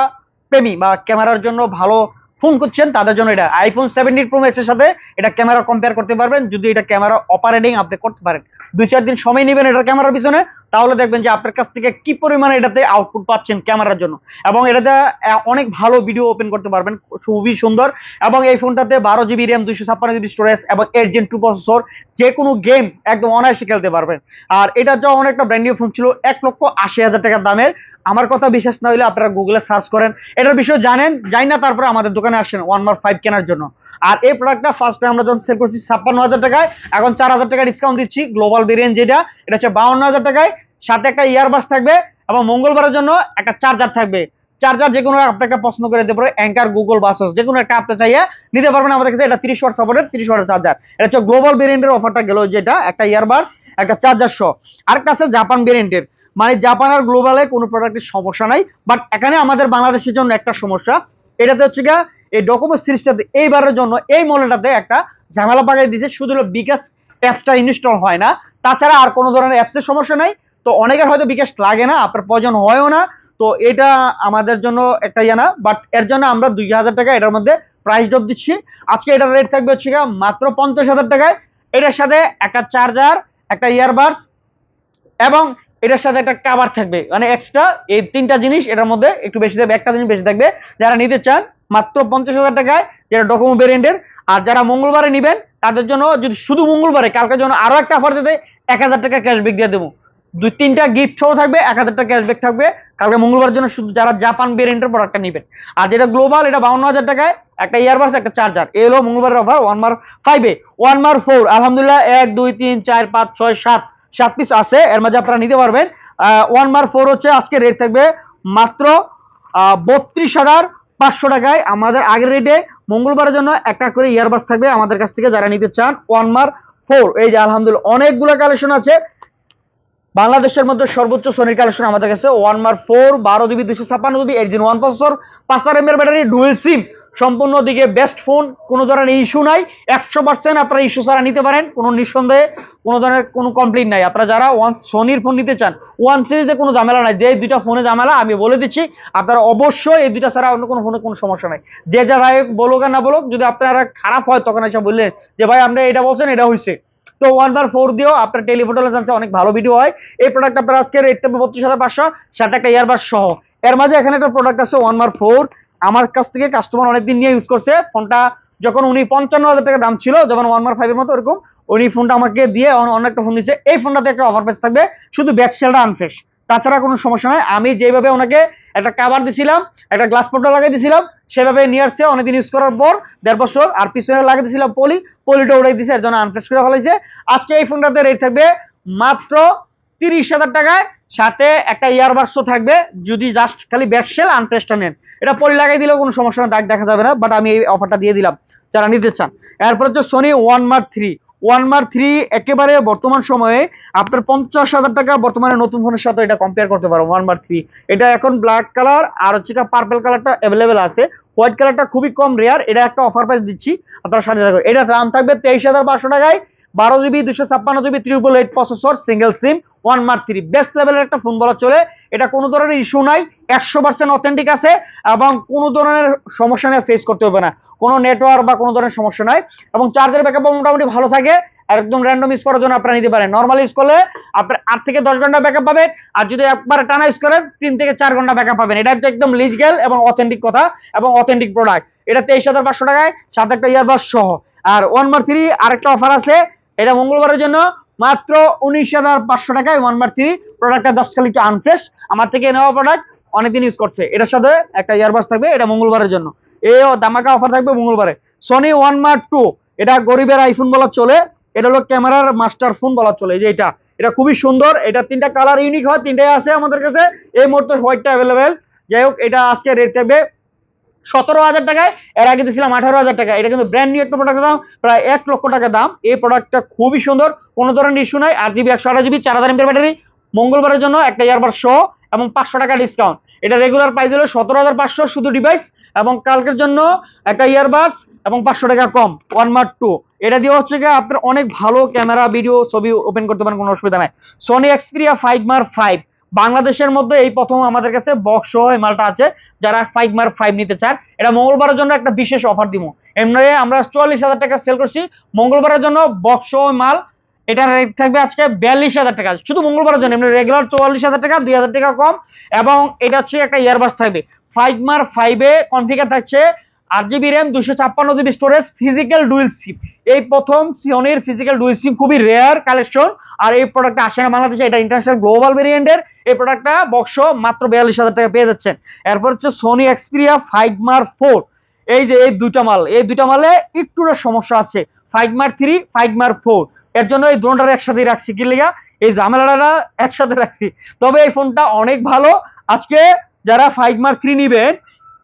A: প্রেমী বা ক্যামেরার জন্য ভালো ফোন করছেন, তাদের জন্য এটা আইফোন সেভেন্টিন প্রো ম্যাক্সের সাথে এটা ক্যামেরা কম্পেয়ার করতে পারবেন। যদি এটা ক্যামেরা অপারেটিং আপনি করতে পারেন, দুই চার দিন সময় নেবেন এটার ক্যামেরার পিছনে, তাহলে দেখবেন যে আপনার কাছ থেকে কি পরিমাণে এটাতে আউটপুট পাচ্ছেন ক্যামেরার জন্য। এবং এটাতে অনেক ভালো ভিডিও ওপেন করতে পারবেন, খুবই সুন্দর। এবং এই ফোনটাতে বারো জিবি র্যাম দুইশো ছাপ্পান্ন জিবি স্টোরেজ এবং এইট জেন টু প্রসেসর যে কোনো গেম একদম অনায়াসে খেলতে পারবেন। আর এটা যা অনেকটা ব্র্যান্ড ফোন ছিল, এক লক্ষ আশি হাজার টাকার দামের। আমার কথা বিশ্বাস না হলে আপনারা গুগলে সার্চ করেন। এটার বিষয়ে জানেন, জানি না, তারপরে আমাদের দোকানে আসেন ওয়ান মার ফাইভ কেনার জন্য। আর এই প্রোডাক্টটা ফার্স্টে আমরা যখন সেল করছি ছাপ্পান্ন হাজার টাকায়, এখন চার হাজার টাকা ডিসকাউন্ট দিচ্ছি গ্লোবাল ভেরিয়েন্ট যেটা, এটা হচ্ছে বাউন্ন হাজার টাকায়। সাথে একটা ইয়ারবাস থাকবে এবং মঙ্গলবারের জন্য একটা চার্জার থাকবে। চার্জার যে কোনো আপনাকে পছন্দ করে দিতে পারে অ্যাঙ্কার গুগল বাসস যে কোনো একটা আপনি চাইয়ে নিতে পারবেন আমাদের কাছে। এটা তিরিশ ওয়াট সাপোর্টের তিরিশ ওয়াটের চার্জার এটা হচ্ছে গ্লোবাল ভেরিয়েন্টের অফারটা গেল যেটা, একটা ইয়ারবাস একটা চার্জার সহ আর কাছে জাপান ভেরিয়েন্টের মানে জাপান আর গ্লোবালে কোনো প্রোডাক্টের সমস্যা নাই বাট এখানে আমাদের বাংলাদেশের জন্য একটা সমস্যা। এটাতে হচ্ছে গিয়া এই ডকুমেন্ট সিরিজটাতে এইবারের জন্য এই মডেলটাতে একটা ঝামেলা পাকাই দিয়েছে, শুধু বিকাশ অ্যাপসটা ইনস্টল হয় না। তাছাড়া আর কোনো ধরনের অ্যাপসের সমস্যা নাই। তো অনেকের হয়তো বিকাশ লাগে না, আপনার প্রয়োজন হয়ও না। তো এটা আমাদের জন্য একটা ইয়ে না বাট এর জন্য আমরা দুই হাজার টাকা এটার মধ্যে প্রাইস ড্রপ দিচ্ছি। আজকে এটার রেট থাকবে হচ্ছে মাত্র পঞ্চাশ হাজার টাকায়। এটার সাথে একটা চার্জার একটা ইয়ারবাডস এবং এটার সাথে একটা কাভার থাকবে। মানে এক্সট্রা এই তিনটা জিনিস, এটার মধ্যে একটু বেশি থাকবে, একটা জিনিস বেশি থাকবে। যারা নিতে চান, মাত্র পঞ্চাশ হাজার টাকায় যেটা ডকুমো ভেরিয়েন্টের আর যারা মঙ্গলবারে নেবেন, তাদের জন্য যদি শুধু মঙ্গলবারে কালকের জন্য আরও একটা অফার দিতে, এক হাজার টাকা ক্যাশব্যাক দিয়ে দেবো। দুই, তিনটা গিফট সহ থাকবে, এক হাজার টাকা ক্যাশব্যাক থাকবে। কালকে মঙ্গলবারের জন্য শুধু যারা জাপান ভেরিয়েন্টের প্রোডাক্টটা নেবেন। আর যেটা গ্লোবাল এটা বাউন্ন হাজার টাকায়, একটা ইয়ারবাস একটা চার্জার এই হলো মঙ্গলবারের অফার ওয়ান মার ফাইভে ওয়ান মার ফোর আলহামদুলিল্লাহ, এক, দুই, তিন, চার, পাঁচ, ছয়, সাত। সাত পিস আছে, এর মাঝে আপনারা নিতে পারবেন। ওয়ান মার ফোর হচ্ছে আজকে রেট থাকবে মাত্র বত্রিশ হাজার পাঁচশো টাকায়। আমাদের আগের রেটে মঙ্গলবারের জন্য একটা করে ইয়ারবাস থাকবে আমাদের কাছ থেকে যারা নিতে চান ওয়ান মার ফোর এই যে আলহামদুলিল্লাহ, অনেকগুলো কালেকশন আছে। বাংলাদেশের মধ্যে সর্বোচ্চ সোনির কালেকশন আমাদের কাছে ওয়ান মার ফোর বারো জিবি দুশো ছাপ্পান্ন GB eight Gen one processor পাঁচ হাজার এমএর ব্যাটারি ডুয়েল সিম সম্পূর্ণ দিকে বেস্ট ফোন কোনো ধরনের ইস্যু নাই, একশো পার্সেন্ট আপনারা ইস্যু ছাড়া নিতে পারেন, কোনো নিঃসন্দেহে, কোনো ধরনের কোনো কমপ্লেন নাই। আপনারা যারা ওয়ান সোনির ফোন নিতে চান ওয়ান সিরিজে কোনো ঝামেলা নাই, যে দুইটা ফোনে ঝামেলা, আমি বলে দিচ্ছি, আপনারা অবশ্যই এই দুইটা ছাড়া অন্য কোনো ফোনে কোনো সমস্যা নাই। যে যা ভাই বলুক আর না বলুক, যদি আপনারা খারাপ হয়, তখন এসে বললেন যে, ভাই, আপনি এটা বলছেন, এটা হয়েছে তো ওয়ান বার ফোর দিয়েও আপনার টেলিফোটোলে জানছে অনেক ভালো ভিডিও হয়। এই প্রোডাক্ট আপনার আজকে রেট বত্রিশ হাজার পাঁচশো, সাথে একটা ইয়ারবাস সহ। এর মাঝে এখানে একটা প্রোডাক্ট আছে ওয়ান বার ফোর আমার কাছ থেকে কাস্টমার অনেকদিন নিয়ে ইউজ করছে। ফোনটা যখন উনি পঞ্চান্ন হাজার টাকা দাম ছিল, যখন ওয়ান মার ফাইভের মতো এরকম উনি ফোনটা আমাকে দিয়ে অন্য একটা ফোন নিচ্ছে এই ফোনটাতে একটা অফার প্রাইস থাকবে, শুধু ব্যাক সেলটা আনফ্রেশ তাছাড়া কোনো সমস্যা নাই। আমি যেভাবে ওনাকে একটা কাভার দিছিলাম, একটা গ্লাস পোর্টা লাগিয়ে দিছিলাম, সেভাবে নিয়ে আসছে। অনেকদিন ইউজ করার পর দেড় বছর, আর পিছনে লাগিয়ে দিয়েছিলাম পলি। পলিটা উড়াই দিছে, এর জন্য আনফ্রেশ করে ফেলাইছে। আজকে এই ফোনটাতে রেট থাকবে মাত্র তিরিশ হাজার টাকায় সাথে একটা ইয়ারবাডসও থাকবে। যদি জাস্ট খালি ব্যাকসেল আনফ্রেশটা নেন। এটা পরে লাগাই দিলেও কোনো সমস্যা না, দাগ দেখা যাবে না বাট আমি এই অফারটা দিয়ে দিলাম। যারা নিতে চান। এরপর হচ্ছে Sony one mark three one mark three একেবারে বর্তমান সময়ে আপনার পঞ্চাশ হাজার টাকা বর্তমানে নতুন ফোনের সাথে এটা কম্পেয়ার করতে পারো ওয়ান মার থ্রি এটা এখন ব্ল্যাক কালার আর হচ্ছে পার্পল কালারটা অ্যাভেলেবেল আছে। হোয়াইট কালারটা খুবই কম রেয়ার এটা একটা অফার প্রাইস দিচ্ছি। আপনারা সাথে থাকুন। এটা দাম থাকবে তেইশ হাজার পাঁচশো টাকায়। বারো জিবি দুশো ছাপ্পান্ন GB triple eight processor single sim one mark three best লেভেলের একটা ফোন বলা চলে। এটা কোনো ধরনের ইস্যু নাই, একশো পার্সেন্ট অথেন্টিক আছে এবং কোনো ধরনের সমস্যা নিয়ে ফেস করতে হবে না। কোনো নেটওয়ার্ক বা কোনো ধরনের সমস্যা নাই এবং চার্জের ব্যাকআপ মোটামুটি ভালো থাকে আর একদম র্যান্ডম ইউজ করার জন্য আপনারা নিতে পারেন। নর্মাল ইউজ করলে আপনার আট থেকে দশ ঘণ্টা ব্যাকআপ পাবেন, আর যদি একবার টানা ইউজ করেন, তিন থেকে চার ঘণ্টা ব্যাকআপ পাবেন। এটা একদম লিজগেল এবং অথেন্টিক কথা এবং অথেন্টিক প্রোডাক্ট এটা তেইশ হাজার পাঁচশো টাকায় সাত একটা ইয়ারবাস সহ। আর ওয়ান মার থ্রি আরেকটা অফার আছে এটা মঙ্গলবারের জন্য মাত্র উনিশ হাজার পাঁচশো টাকায় ওয়ান মার থ্রি প্রোডাক্টটা দশ খালি একটু আনফ্রেশ আমার থেকে নেওয়া প্রোডাক্ট অনেকদিন ইউজ করছে। এটার সাথে একটা ইয়ারবাস থাকবে, এটা মঙ্গলবারের জন্য। এই দামাকা অফার থাকবে মঙ্গলবারে। সনি ওয়ান মার্ক টু এটা গরিবের আইফোন বলা চলে। এটা হলো ক্যামেরার মাস্টার ফোন বলা চলে যে এটা। এটা খুবই সুন্দর। এটা তিনটা কালার ইউনিক হয়, তিনটাই আছে আমাদের কাছে। এই মুহূর্তে হোয়াইটটা অ্যাভেলেবেল যাই হোক, এটা আজকে রেট থাকবে সতেরো হাজার টাকায়, এর আগে দিয়েছিলাম আঠারো হাজার টাকা। এটা কিন্তু ব্র্যান্ড নিউ একটা প্রোডাক্টের দাম, প্রায় এক লক্ষ টাকা দাম। এই প্রোডাক্টটা খুবই সুন্দর, কোনো ধরনের ইস্যু নাই। আট জিবি একশো আঠাশ জিবি, চার হাজার এমপের ব্যাটারি, মঙ্গলবারের জন্য একটা ইয়ারবার শো এবং পাঁচশো টাকা ডিসকাউন্ট এটা রেগুলার প্রাইস হলো সতেরো হাজার পাঁচশো শুধু ডিভাইস এবং কালকের জন্য একটা ইয়ারবাস এবং পাঁচশো টাকা কম ওয়ান মার্ক টু এটা দিয়ে হচ্ছে গিয়ে আপনার অনেক ভালো ক্যামেরা ভিডিও ছবি ওপেন করতে পারেন, কোনো অসুবিধা নাই। Sony Xperia five mark five বাংলাদেশের মধ্যে এই প্রথম আমাদের কাছে বক্স সহ এই মালটা আছে, যারা ফাইভ মার ফাইভ নিতে চান। এটা মঙ্গলবারের জন্য একটা বিশেষ অফার দিব। এমনি আমরা চুয়াল্লিশ হাজার টাকা সেল করছি। মঙ্গলবারের জন্য বক্স সহ মাল এটার রেট থাকবে আজকে বিয়াল্লিশ হাজার টাকা। শুধু মঙ্গলবারের জন্য, এমনি রেগুলার চুয়াল্লিশ হাজার টাকা, দুই হাজার টাকা কম, এবং এটা হচ্ছে একটা ইয়ারবাস থাকবে। ফাইভ মার ফাইভে কনফিগার থাকছে আট জিবি র্যাম দুশো ছাপ্পান্ন GB storage physical dual sim এই প্রথম সিওনির ফিজিক্যাল ডুয়েল সিম খুবই রেয়ার কালেকশন আর এই প্রোডাক্টটা আসে না বাংলাদেশে, এটা ইন্টারন্যাশনাল গ্লোবাল ভেরিয়েন্টের এই প্রোডাক্টটা বক্স মাত্র বিয়াল্লিশ হাজার টাকা পেয়ে যাচ্ছেন। এরপর হচ্ছে Sony Xperia five mark four এই যে এই দুইটা মাল, এই দুইটা মালে একটু সমস্যা আছে। ফাইভ মার থ্রি ফাইভ মার ফোর এর জন্য এই দুটার একসাথে রাখছি কি লিগা? এই ঝামেলাটা একসাথে রাখছি। তবে এই ফোনটা অনেক ভালো। আজকে যারা ফাইভ মার থ্রি নিবেন,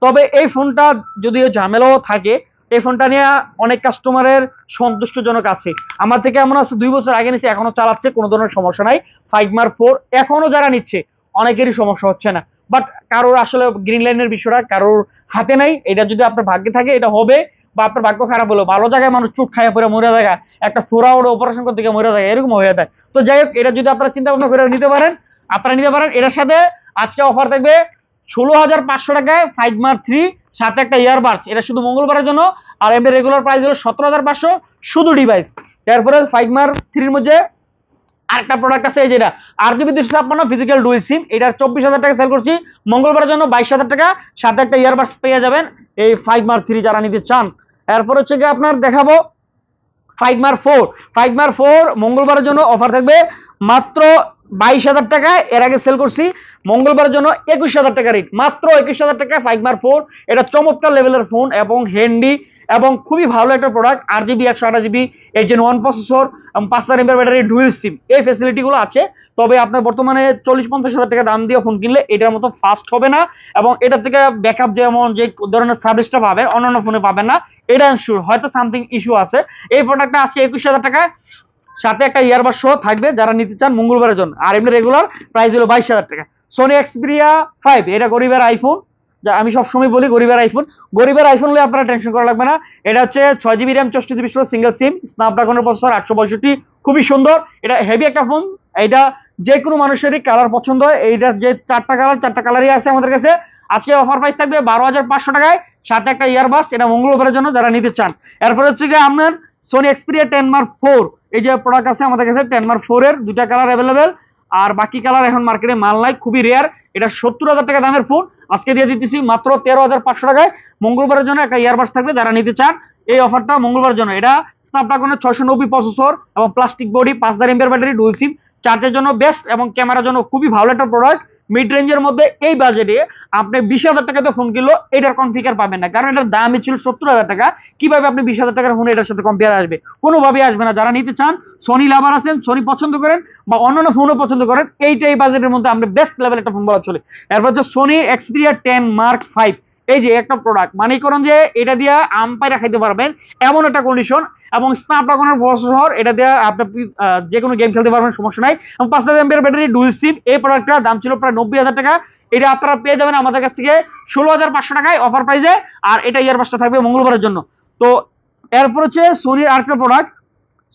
A: তবে এই ফোনটা যদিও ঝামেলাও থাকে এই ফোনটা নিয়ে অনেক কাস্টমারের সন্তুষ্টজনক আছে। আমার থেকে এমন আছে, দুই বছর আগে নিচ্ছে এখনও চালাচ্ছে, কোনো ধরনের সমস্যা নাই। ফাইভ মার ফোর এখনও যারা নিচ্ছে, অনেকেরই সমস্যা হচ্ছে না। বাট কারোর আসলে গ্রিন লাইনের বিষয়টা কারোর হাতে নাই। এটা যদি আপনার ভাগ্যে থাকে, এটা হবে। বা আপনার ভাগ্য খারাপ হলো, ভালো জায়গায় মানুষ চুট খাইয়া পরে মরে জায়গা একটা ফোরা ওড়ে অপারেশন করতে গিয়ে মরে যায়, এরকম হয়ে যায়। তো যাই হোক, এটা যদি আপনারা চিন্তা ভাবনা করে নিতে পারেন, আপনারা নিতে পারেন। এটার সাথে আজকে অফার থাকবে ষোলো হাজার পাঁচশো টাকায় ফাইভ মার থ্রি সাথে একটা ইয়ারবাডস এটা শুধু মঙ্গলবারের জন্য, আর এমনি রেগুলার প্রাইস হলো সতেরো হাজার পাঁচশো, শুধু ডিভাইস তারপরে ফাইভ মার থ্রির মধ্যে আরেকটা প্রোডাক্ট আছে, এই যেটা আর জিবি দুশো ছাপ্পান্ন ফিজিক্যাল ডুয়েল সিম এটার চব্বিশ হাজার টাকা সেল করছি, মঙ্গলবারের জন্য বাইশ হাজার টাকা, সাথে একটা ইয়ারবাডস পেয়ে যাবেন, এই ফাইভ মার থ্রি যারা নিতে চান। এরপর হচ্ছে গিয়ে আপনার দেখাবো ফাইভ মার ফোর ফাইভ মার ফোর মঙ্গলবারের জন্য অফার থাকবে মাত্র বাইশ হাজার টাকা এর আগে সেল করছি। মঙ্গলবারের জন্য একুশ হাজার টাকা রেট মাত্র একুশ হাজার টাকা ফাইভ মার ফোর এটা চমৎকার লেভেলের ফোন এবং হ্যান্ডি এবং খুবই ভালো একটা প্রোডাক্ট আট জিবি একশো আঠাশ জিবি এর জন্য ওয়ান প্রসেসর এবং পাঁচ হাজার ব্যাটারি ডুয়েল সিম এই ফেসিলিটিগুলো আছে। তবে আপনার বর্তমানে চল্লিশ পঞ্চাশ হাজার টাকা দাম দিয়ে ফোন কিনলে এটার মতো ফাস্ট হবে না এবং এটার থেকে ব্যাকআপ যেমন যে ধরনের সার্ভিসটা পাবেন, অন্যান্য ফোনে পাবেন না, এটা হয়তো সামথিং ইস্যু আছে। এই প্রোডাক্টটা আছে একুশ হাজার টাকা সাথে একটা ইয়ারবার শো থাকবে, যারা নিতে চান মঙ্গলবারের জন্য। আর এমনি রেগুলার প্রাইস হলো বাইশ হাজার টাকা। সোনি এক্সপিরিয়া ফাইভ এটা গরিবের আইফোন যা আমি সবসময় বলি গরিবের আইফোন গরিবের আইফোন হলে আপনারা টেনশন করা লাগবে না। এটা হচ্ছে ছয় জিবি র্যাম চৌষট্টি জিবি সিঙ্গেল সিম স্ন্যাপড্রাগনের প্রসেসর আটশো পঁয়ষট্টি। খুবই সুন্দর। এটা হেভি একটা ফোন এটা যে কোনো মানুষেরই কালার পছন্দ হয়। এইটার যে চারটা কালার চারটা কালারই আছে আমাদের কাছে। আজকে অফার প্রাইস থাকবে বারো হাজার পাঁচশো টাকায়। সাথে একটা ইয়ারবাস এটা মঙ্গলবারের জন্য যারা নিতে চান। এরপর হচ্ছে গিয়ে আপনার Sony Xperia ten mark four এই যে প্রোডাক্ট আছে আমাদের কাছে টেন মার্ক ফোর এর দুটা কালার অ্যাভেলেবেল আর বাকি কালার এখন মার্কেটে মাল নাই, খুবই রেয়ার এটা সত্তর হাজার টাকা দামের ফোন আজকে দিয়ে দিতেছি মাত্র তেরো হাজার পাঁচশো টাকায়। মঙ্গলবারের জন্য একটা ইয়ারবাস থাকবে যারা নিতে চান। এই অফারটা মঙ্গলবারের জন্য। এটা স্ন্যাপড্রাগনের ছয়শো নব্বই প্রসেসর এবং প্লাস্টিক বডি পাঁচ হাজার এমপের ব্যাটারি ডুল সিম চার্জের জন্য বেস্ট এবং ক্যামেরার জন্য খুবই ভালো একটা প্রোডাক্ট মিড রেঞ্জের মধ্যে এই বাজেটে আপনি বিশ হাজার টাকাতে ফোন কিনলো, এটার কনফিগার পাবেন না। কারণ এটার দামই ছিল সত্তর হাজার টাকা। কীভাবে আপনি বিশ হাজার টাকার ফোন এটার সাথে কম্পেয়ার আসবে? কোনোভাবেই আসবে না। যারা নিতে চান সনি লাভার আছেন সনি পছন্দ করেন বা অন্যান্য ফোনও পছন্দ করেন এইটা এই বাজেটের মধ্যে আমরা বেস্ট লেভেল একটা ফোন বলা চলে। এরপর হচ্ছে Sony Xperia ten mark five এই যে একটা প্রোডাক্ট মানে করেন যে এটা দিয়ে আম পাইরা খাইতে পারবেন, এমন একটা কন্ডিশন এবং স্ন্যাপড্রাগনের প্রসেসর এটা দিয়ে আপনি যে কোনো গেম খেলতে পারবেন, সমস্যা নাই। এবং পাঁচ হাজার এমপিআর ব্যাটারি ডুয়েল সিম এই প্রোডাক্টটার দাম ছিল প্রায় নব্বই হাজার টাকা। এটা আপনারা পেয়ে যাবেন আমাদের কাছ থেকে ষোলো হাজার পাঁচশো টাকায় অফার প্রাইসে আর এটা ইয়ার ইয়ারবাসটা থাকবে মঙ্গলবারের জন্য। তো এরপর হচ্ছে সোনির আরেকটা প্রোডাক্ট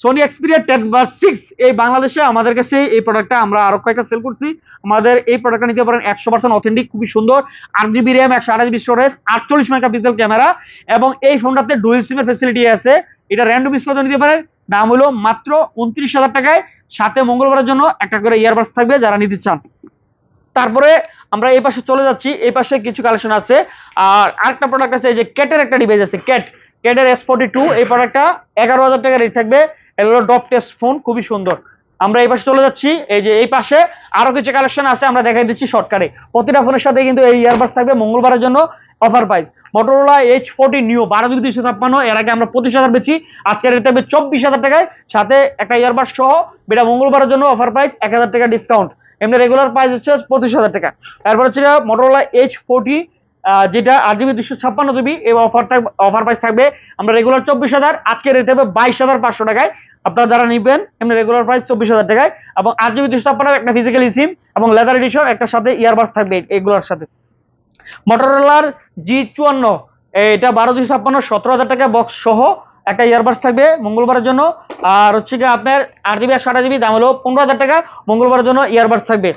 A: সোনি এক্সপিরিয়া টেন বার সিক্স এই বাংলাদেশে আমাদের কাছে এই প্রোডাক্টটা আমরা আরও কয়েকটা সেল করছি। আমাদের এই প্রোডাক্টটা নিতে পারেন একশো পার্সেন্ট অথেন্টিক খুবই সুন্দর। আট জিবি র্যাম একশো আঠাশ জিবি স্টোরেজ আটচল্লিশ মেগাপিক্সেল ক্যামেরা এবং এই ফোনটাতে ডুয়েল সিমের ফেসিলিটি আছে। এটা র্যান্ডম ইউজ করতে নিতে পারেন। দাম হলো মাত্র উনত্রিশ হাজার টাকায়। সাথে মঙ্গলবারের জন্য একটা করে ইয়ারবাস থাকবে যারা নিতে চান। তারপরে আমরা এই পাশে চলে যাচ্ছি। এই পাশে কিছু কালেকশন আছে। আর আরেকটা প্রোডাক্ট আছে যে ক্যাটের একটা ডিভাইস আছে ক্যাট ক্যাটের এস ফোর্টি টু এই প্রোডাক্টটা এগারো হাজার টাকা রেট থাকবে। এটা হলো ডপ টেস্ট ফোন খুবই সুন্দর। আমরা এই পাশে চলে যাচ্ছি, এই যে এই পাশে আরও কিছু কালেকশন আছে, আমরা দেখাই দিচ্ছি শর্টকাটে প্রতিটা ফোনের সাথে কিন্তু এই ইয়ারবাস থাকবে, মঙ্গলবারের জন্য offer price Motorola edge forty neo বারো দুই দুইশো ছাপ্পান্ন, এর আগে আমরা পঁচিশ হাজার বেচি, আজকে রেট থাকবে চব্বিশ হাজার টাকায়। সাথে একটা ইয়ারবাস সহ এটা মঙ্গলবারের জন্য অফার প্রাইস এক হাজার টাকা ডিসকাউন্ট এমনি রেগুলার প্রাইস হচ্ছে পঁচিশ হাজার টাকা। তারপর হচ্ছে মোটরোলা এইচ ফোর্টি যেটা আট জিবি দুশো ছাপ্পান্ন জিবি, এই অফারটা অফার প্রাইস থাকবে, আমরা রেগুলার চব্বিশ হাজার, আজকে রেট হবে বাইশ হাজার পাঁচশো টাকায়। আপনারা যারা নিবেন, এমনি রেগুলার প্রাইস চব্বিশ হাজার টাকায়, এবং আট জিবি দুশো ছাপ্পান্ন একটা ফিজিক্যাল সিম এবং লেদার এডিশন একটা সাথে ইয়ারবাস থাকবে এগুলোর সাথে। মোটরোলার জি চুয়ান্ন, এটা বারো দুশো ছাপ্পান্ন, সতেরো হাজার টাকা বক্স সহ একটা ইয়ারবাস থাকবে মঙ্গলবারের জন্য। আর হচ্ছে কি আপনার আট জিবি একশো আঠাশ জিবি দাম হলো পনেরো হাজার টাকা, মঙ্গলবারের জন্য ইয়ারবাস থাকবে।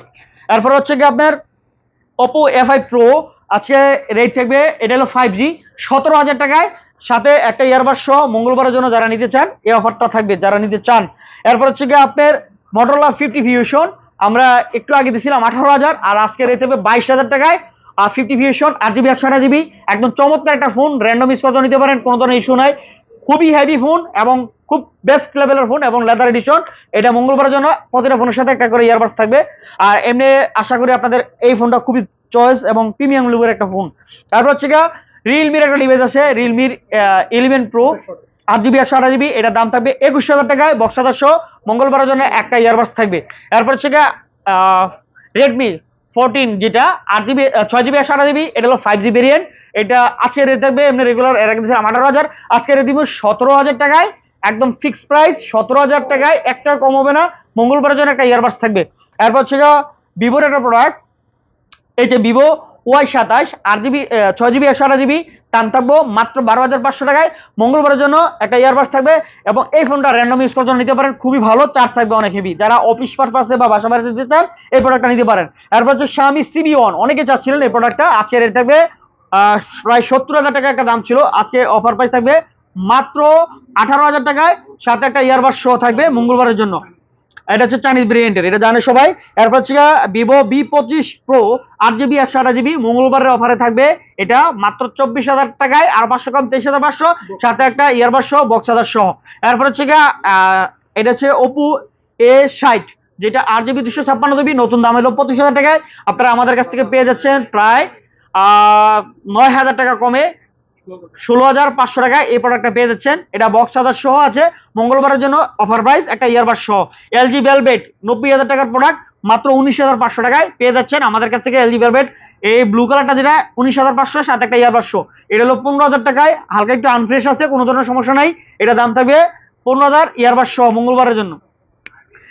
A: তারপর হচ্ছে কি আপনার ওপো এফ আই প্রো আজকে রেট থাকবে, এটা হলো ফাইভ জি সতেরো হাজার টাকায় সাথে একটা ইয়ারবাস সহ মঙ্গলবারের জন্য যারা নিতে চান, এই অফারটা থাকবে। যারা নিতে চান, এরপর হচ্ছে কি আপনার মোটরোলা ফিফটি ভিউশন আমরা একটু আগে দিয়েছিলাম আঠারো হাজার, আর আজকে রেট হবে বাইশ হাজার টাকায়, আর ফিফটি ভিউশন আট জিবি একশো আঠাশ জিবি একদম চমৎকার একটা ফোন র্যান্ডম ইউজ করতে নিতে পারেন, কোনো ধরনের ইস্যু নাই। খুবই হেভি ফোন এবং খুব বেস্ট লেভেলের ফোন এবং লেদার এডিশন এটা মঙ্গলবারের জন্য, প্রতিটা ফোনের সাথে একটা করে ইয়ারবাস থাকবে। আর এমনি আশা করি আপনাদের এই ফোনটা খুবই চয়েস এবং প্রিমিয়াম লুকের একটা ফোন তারপর হচ্ছে গিয়ে রিয়েলমির একটা ডিভাইস আছে রিয়েলমির ইলেভেন প্রো আট জিবি একশো আঠাশ জিবি এটার দাম থাকবে একুশ হাজার টাকায় বক্স সহ মঙ্গলবারের জন্য একটা ইয়ারবাস থাকবে। এরপর হচ্ছে রেডমি ফোরটিন যেটা, আট জিবি ছয় জিবি একশো আঠাশ জিবি এটা হলো ফাইভ জি ভেরিয়েন্ট এটা আজকে রেট থাকবে এমনি রেগুলার এর আগে আঠারো হাজার, আজকে রেট দিব সতেরো হাজার টাকায়, একদম ফিক্সড প্রাইস সতেরো হাজার টাকায়, একটা কম হবে না, মঙ্গলবারের জন্য একটা ইয়ারবাস থাকবে। এরপর হচ্ছে ভিভোর একটা প্রোডাক্ট এই যে ভিভো ওয়াই সাতাশ, আট জিবি ছয় জিবি, একশো আঠাশ জিবি দাম থাকব মাত্র বারো হাজার পাঁচশো টাকায়। মঙ্গলবারের জন্য একটা ইয়ারবাস থাকবে এবং এই ফোনটা র্যান্ডম ইউজ করার জন্য নিতে পারেন। খুবই ভালো চার্জ থাকবে অনেক হেভি যারা অফিস পারপাসে বা বাসা বাড়িতে যেতে চান, এই প্রোডাক্টটা নিতে পারেন। এরপর হচ্ছে স্বামী সিবি ওয়ান অনেকে চাচ্ছিলেন এই প্রোডাক্টটা আজকে রেট থাকবে প্রায় সত্তর হাজার টাকা একটা দাম ছিল। আজকে অফার প্রাইস থাকবে মাত্র আঠারো হাজার টাকায়। সাথে একটা ইয়ারবাস শো থাকবে মঙ্গলবারের জন্য। এটা হচ্ছে চাইনিজ ভেরিয়েন্টের এটা জানে সবাই। এরপর হচ্ছে ভিভো বি পঁচিশ প্রো আট জিবি একশো আঠাশ জিবি মঙ্গলবারের অফারে থাকবে। এটা মাত্র চব্বিশ হাজার টাকায়, আর পাঁচশো কম তেইশ হাজার পাঁচশো, সাথে একটা ইয়ারবাস সহ বক্স হাজার সহ। এরপর হচ্ছে এটা হচ্ছে ওপো এ ষাট, যেটা আট জিবি দুশো ছাপ্পান্ন জিবি নতুন দাম হলো পঁচিশ হাজার টাকায়। আপনারা আমাদের কাছ থেকে পেয়ে যাচ্ছেন প্রায় নয় হাজার টাকা কমে। ষোলো হাজার পাঁচশো টাকায় এই প্রোডাক্টটা পেয়ে যাচ্ছেন। এটা বক্স হাজার সহ আছে। মঙ্গলবারের জন্য অফার প্রাইস একটা ইয়ারবাস সহ। এলজি ভেলভেট নব্বই হাজার টাকার প্রোডাক্ট মাত্র উনিশ হাজার পাঁচশো টাকায় পেয়ে যাচ্ছেন আমাদের কাছ থেকে এলজি ভেলভেট এই ব্লু কালারটা যেটা, উনিশ হাজার পাঁচশো সাথে একটা ইয়ারবাস শো এটা হলো পনেরো হাজার টাকায়, হালকা একটু আনফ্রেশ আছে, কোনো ধরনের সমস্যা নাই। এটা দাম থাকবে পনেরো হাজার ইয়ারবাস সহ মঙ্গলবারের জন্য।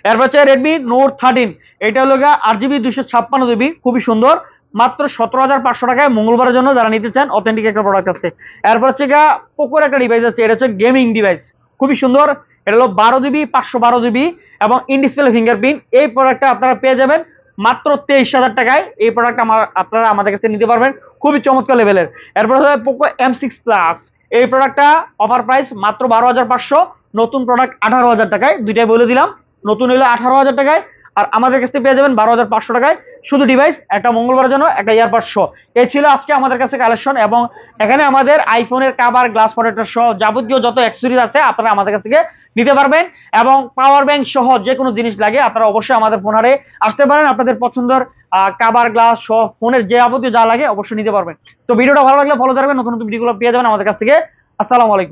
A: এরপর হচ্ছে রেডমি নোট থার্টিন এটা হলো আট জিবি দুশো ছাপ্পান্ন জিবি খুবই সুন্দর। মাত্র সতেরো হাজার পাঁচশো টাকায় মঙ্গলবারের জন্য যারা নিতে চান অথেন্টিক একটা প্রোডাক্ট আছে। এরপর হচ্ছে গিয়ে পোকোর একটা ডিভাইস আছে, এটা হচ্ছে গেমিং ডিভাইস খুবই সুন্দর, এটা হলো বারো জিবি পাঁচশো বারো জিবি এবং ইন ডিসপ্লে ফিঙ্গারপ্রিন্ট এই প্রোডাক্টটা আপনারা পেয়ে যাবেন মাত্র তেইশ হাজার টাকায়। এই প্রোডাক্ট আমার, আপনারা আমাদের কাছে নিতে পারবেন। খুবই চমৎকার লেভেলের এরপর হচ্ছে পোকো এম সিক্স প্লাস এই প্রোডাক্টটা অফার প্রাইস মাত্র বারো হাজার পাঁচশো। নতুন প্রোডাক্ট আঠারো হাজার টাকায়। দুইটাই বলে দিলাম। নতুন হলো আঠারো হাজার টাকায়। আর আমাদের কাছ থেকে পেয়ে যাবেন বারো হাজার পাঁচশো টাকায়। শুধু ডিভাইস একটা মঙ্গলবার জন্য, একটা ইয়ারবাড শো এই ছিল আজকে আমাদের কাছে কালেকশন এবং এখানে আমাদের আইফোনের কাভার গ্লাস প্রোটেক্টর সহ যাবতীয় যত অ্যাক্সেসরিজ আছে আপনারা আমাদের কাছ থেকে নিতে পারবেন এবং পাওয়ার ব্যাংক সহ যে কোনো জিনিস লাগে আপনারা অবশ্যই আমাদের ফোনারে আসতে পারেন। আপনাদের পছন্দের কাভার গ্লাস সহ ফোনের যে যাবতীয় যা লাগে অবশ্যই নিতে পারবেন। তো ভিডিওটা ভালো লাগলে ফলো করবেন, নতুন নতুন ভিডিওগুলো পেয়ে যাবেন আমাদের কাছ থেকে। আসসালামু আলাইকুম।